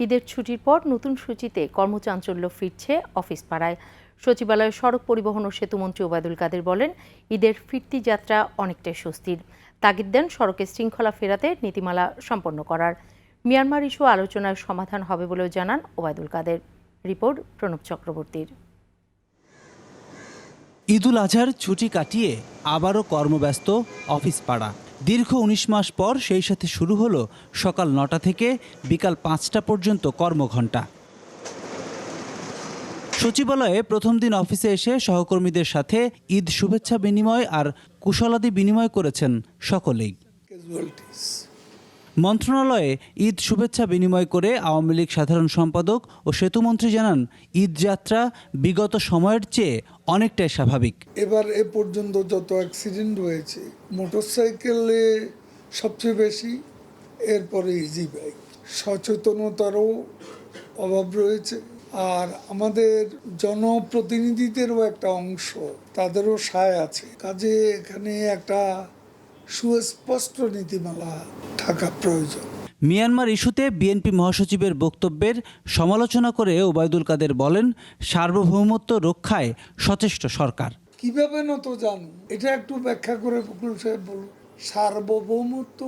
ঈদের ছুটির পর নতুন সূচিতে কর্মচাঞ্চল্য ফিরছে অফিস পাড়ায়। সচিবালয়ের সড়ক পরিবহন ও সেতুমন্ত্রী ওবায়দুল কাদের বলেন, ঈদের ফিরতি যাত্রা অনেকটাই স্বস্তির তাগিদ দেন সড়কে শৃঙ্খলা ফেরাতে নীতিমালা সম্পন্ন করার। মিয়ানমার ইস্যু আলোচনার সমাধান হবে বলেও জানান ওবায়দুল কাদের। রিপোর্ট প্রণব চক্রবর্তীর। ঈদুল আজহার ছুটি কাটিয়ে আবারও কর্মব্যস্ত অফিস পাড়া। দীর্ঘ উনিশ মাস পর সেই সাথে শুরু হলো সকাল নটা থেকে বিকাল পাঁচটা পর্যন্ত কর্মঘণ্টা সচিবালয়ে প্রথম দিন অফিসে এসে সহকর্মীদের সাথে ঈদ শুভেচ্ছা বিনিময় আর কুশলাদি বিনিময় করেছেন সকলেই. মন্ত্রণালয়ে ঈদ শুভেচ্ছা বিনিময় করে আওয়ামী লীগ সাধারণ সম্পাদক ও সেতুমন্ত্রী জানান, ঈদ যাত্রা বিগত সময়ের চেয়ে অনেকটাই স্বাভাবিক। এবার এ পর্যন্ত যত অ্যাক্সিডেন্ট হয়েছে, মোটরসাইকেলে সবচেয়ে বেশি, এরপরে ইজি বাইক সচেতনতারও অভাব রয়েছে। আর আমাদের জনপ্রতিনিধিদেরও একটা অংশ, তাদেরও সায় আছে। কাজে এখানে একটা সুস্পষ্ট নীতিমালা থাকা প্রয়োজন। মিয়ানমার ইস্যুতে বিএনপি মহাসচিবের বক্তব্যের সমালোচনা করে ওবায়দুল কাদের বলেন সার্বভৌমত্ব রক্ষায় সচেষ্ট সরকার। কীভাবে নত জানো এটা একটু ব্যাখ্যা করে ফখরুল সাহেব বলুন। সার্বভৌমত্ব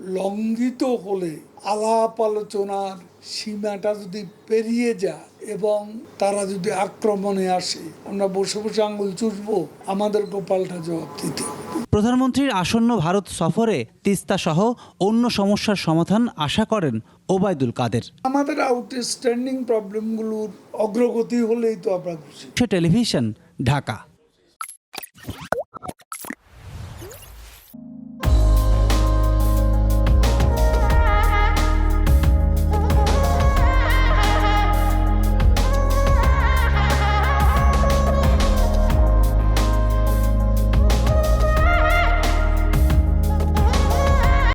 লঙ্ঘিত হলে আলাপ আলোচনার সীমাটা যদি পেরিয়ে যায় এবং তারা যদি আক্রমণে আসে আমরা বসে বসে আঙুল চুষবো আমাদের গোপালটা জবাব দিতে প্রধানমন্ত্রীর আসন্ন ভারত সফরে তিস্তা সহ অন্য সমস্যার সমাধান আশা করেন ওবায়দুল কাদের। আমাদের আউটস্ট্যান্ডিং প্রবলেমগুলোর অগ্রগতি হলেই তো আমরা খুশি। টেলিভিশন ঢাকা।